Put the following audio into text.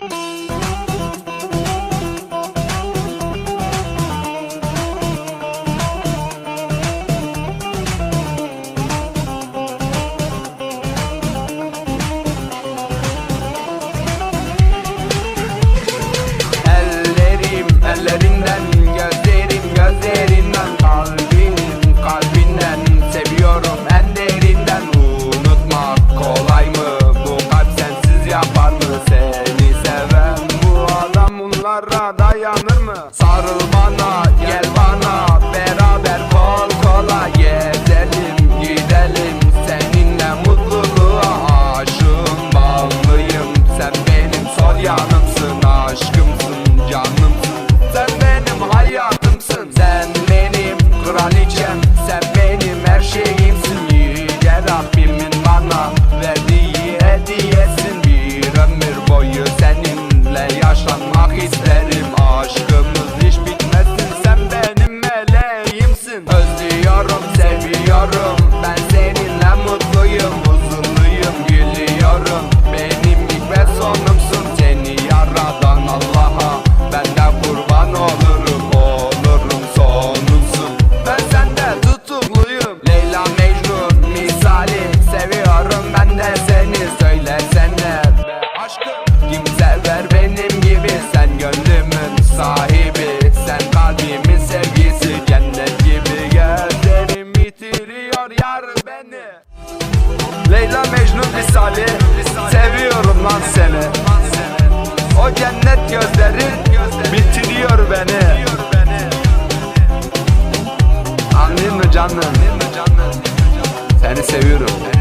you Sarıl bana gel bana. Beraber kol kola Gezelim gidelim. Seninle mutluluğa aşığım bağlıyım. Sen benim sol yanımsın aşkımsın canımsın. Sen benim hayatımsın Sen benim kraliçem. Sen benim her şeyimsin. Yüce Rabbimin bana verdiği hediyesin. Bir ömür boyu seninle yaşlanmak isterim yar yar beni. Leyla Mecnun misali. Seviyorum lan seni. O cennet gözlerin Bitiriyor beni. Anlayın mı canım Seni seviyorum.